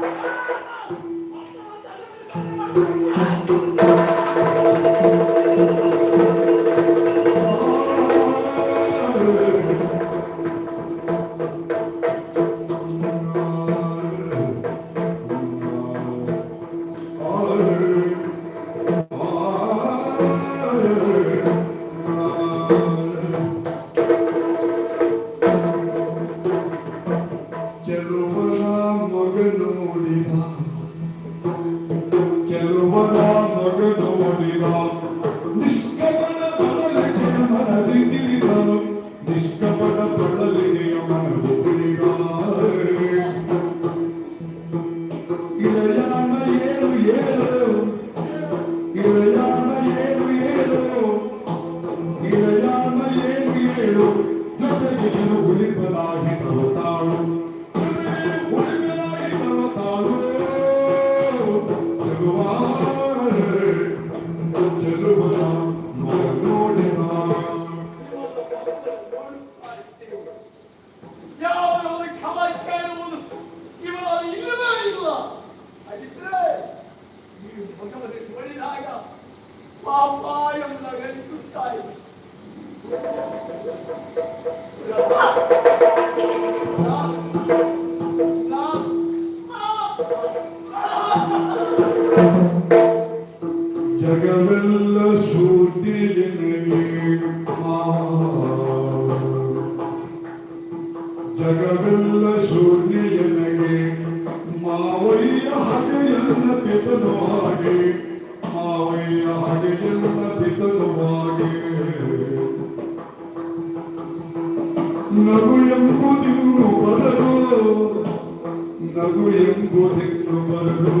Thank you. 성경을 올리나이다 마음과 영락을 ಜಗವೆಲ್ಲ ಶೂನ್ಯನಿಗೆ ಮಾವಯ್ಯ ಹಗೆಯನ್ನ ಪಿತನು ಹಾಗೆ, ಮಾವಯ್ಯ ಹಗೆಯನ್ನ ಹಾಗೆ. ನಗು ಎಂಬುದಿನ್ನು ಬರಲು ನಗು ಎಂಬುದಿನ್ನು ಬರಲು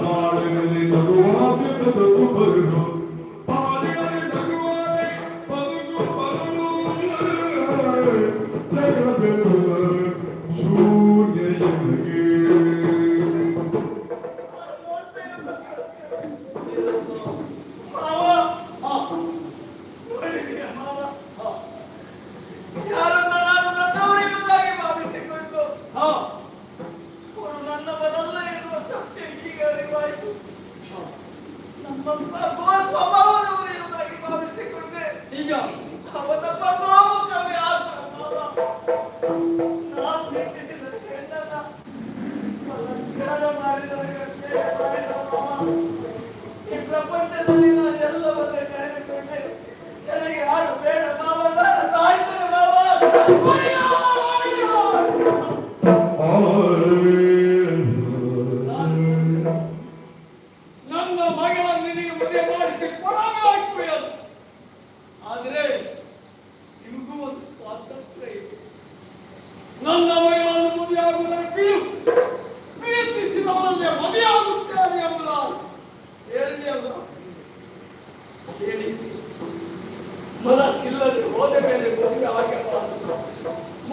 ಬಾಳಿನಲ್ಲಿ ನಗುವಾಗೆ ಬದುಕು ಬರದು. Mamma, mamma, mamma, mamma, mamma, mamma, mamma, mamma, mamma, mamma, mamma,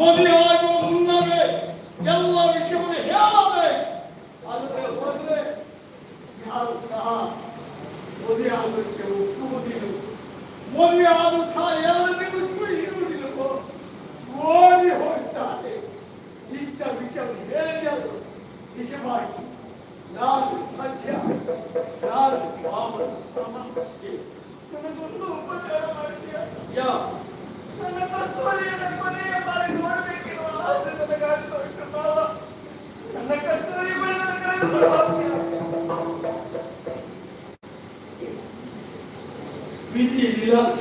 বদলি হয় কোনো উন্নবে কেল্লা বিশ্বপতি হেয়া হবে আলোকে বদলে বিহার সাহা মোদি আলোকে মুখ্যমন্ত্রী মোদি আলো সাহা এলাকে কিছুই হিরোটি লোক মোদি হত্যা আছে ইত্যা বিষয় হেরে গেল। ইসে ভাই, লাল সংখ্যা লাল বাবা সমাজকে তুমি বন্ধু উপকার মারিয়া 됩니다.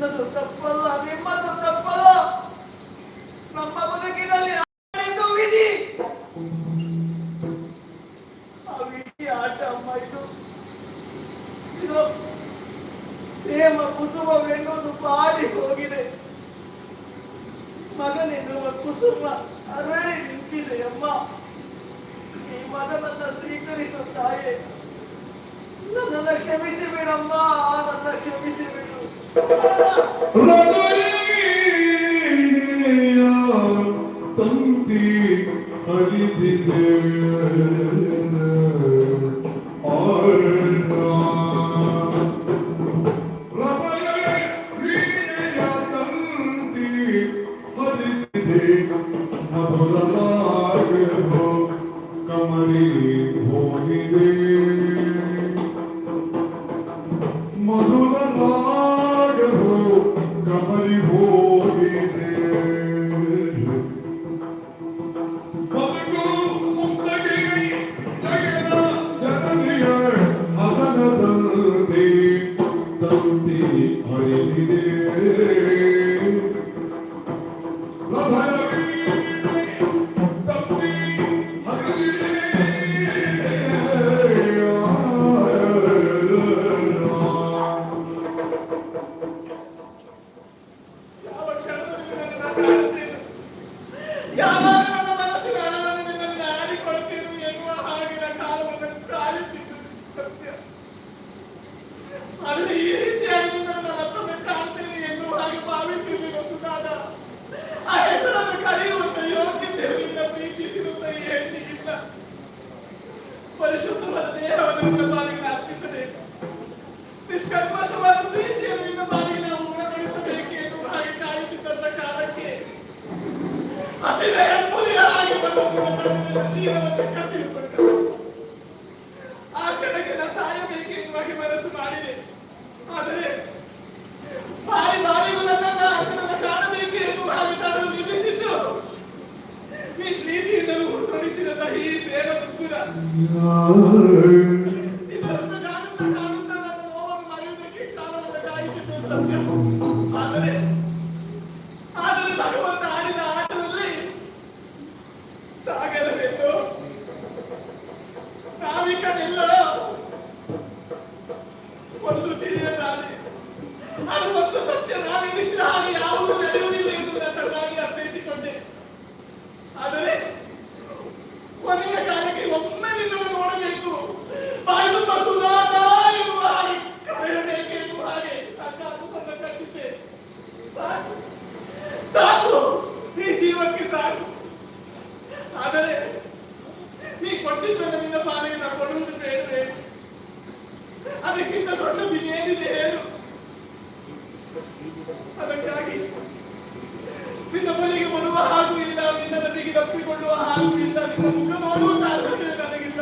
ನನ್ನದು ತಪ್ಪಲ್ಲ, ನಿಮ್ಮದು ತಪ್ಪಲ್ಲ. ನಮ್ಮ ಬದುಕಿನಲ್ಲಿ ಆಡಿದ್ದು ವಿಧಿ? ಆ ವಿಧಿ ಆಟ, ಅಮ್ಮ, ಇದು. ಇದು ಪ್ರೇಮ ಕುಸುಮವೆನ್ನುವುದು ಬಾಡಿ ಹೋಗಿದೆ. ಮಗನೆನ್ನುವ ಕುಸುಮ ಅರಳಿ ನಿಂತಿದೆ, ಅಮ್ಮ. ಈ ಮಗನನ್ನ ಸ್ವೀಕರಿಸು ತಾಯೇ, ನನ್ನನ್ನು ಕ್ಷಮಿಸಿ ಬಿಡಮ್ಮ ನನ್ನ ಕ್ಷಮಿಸಿ ಬಿಡು. ತಂತಿ ಹರಿದಿದೆ ಆರಣ. ಈ ರೀತಿಯಾಗಿ ನಿನ್ನನ್ನು ಮತ್ತೊಮ್ಮೆ ಕಾಣ್ತೇನೆ ಎನ್ನುವ ಹಾಗೆ ಭಾವಿಸಿರಲಿಲ್ಲ ಆ ಆ ಕ್ಷಣಕ್ಕೆ ನಾ ಸಾಯಬೇಕು ಎನ್ನುವಾಗಿ ಮನಸ್ಸು ಮಾಡಿದೆ. ಆದರೆ ಬಾರಿ ಬಾರಿಗೂ ನನ್ನನ್ನ ಅದನ್ನು ಕಾಣಬೇಕು ಎನ್ನುವ ಹಾಗೆ ಕಾಣಲು ನಿಲ್ಲಿಸಿದ್ದು ಈ ಪ್ರೀತಿಯಿಂದಲೂ ಹೊರಡಿಸಿದ ಈ ಬೇಡ ಮುಗ್ಗುರ ಜೀವಕ್ಕೆ ಸಾಕು. ಆದರೆ ನೀ ಕೊಟ್ಟಿದ್ದನ್ನು ನಿನ್ನ ಪಾಲಿಗೆ ನಾವು ಕೊಡುವುದು ಬೇಡವೇ ಅದಕ್ಕಿಂತ ದೊಡ್ಡದು ಏನಿದೆ ಹೇಳು. ಅದಕ್ಕಾಗಿ ನಿನ್ನ ಬಳಿಗೆ ಬರುವ ಹಾಗೂ ಇಲ್ಲ ನಿನ್ನ ನಮಗೆ ತಪ್ಪಿಕೊಳ್ಳುವ ಹಾಗೂ ಇಲ್ಲ, ನಿನ್ನ ಮುಖ ನೋಡುವ ಅರ್ಥ ನನಗಿಲ್ಲ.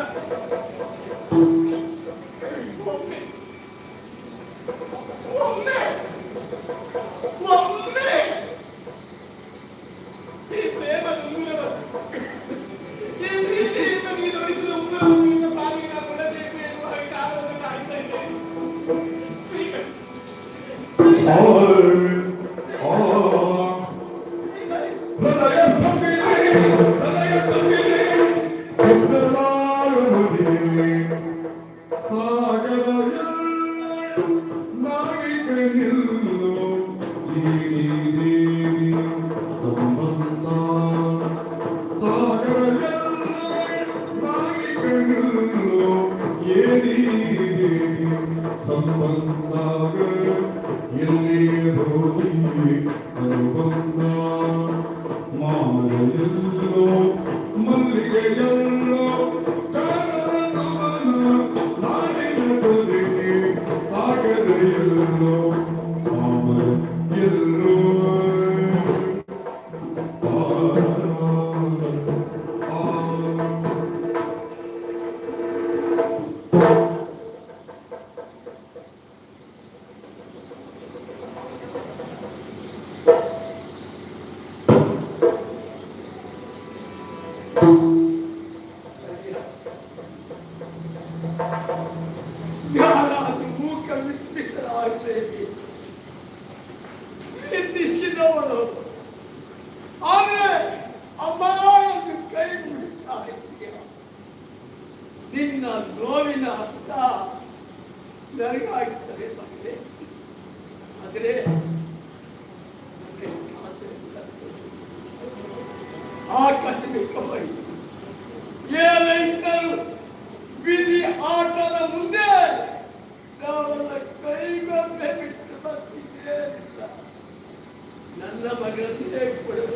ನಿನ್ನ ನೋವಿನ ಅರ್ಥ ನನಗಾಗ್ತದೆ ಮಗನೇ ಆದರೆ. ಆಕಸ್ಮಿಕವಾಗಿ ಏನಿದ್ದರೂ ವಿಧಿ ಆಟದ ಮುಂದೆ ನಾವೆಲ್ಲ ಕೈಗೊಮ್ಮೆ ಬಿಟ್ಟು ಬರ್ತಿದ್ದೇನಿಲ್ಲ ನನ್ನ ಮಗನನ್ನೇ ಕೊಡಬೇಕು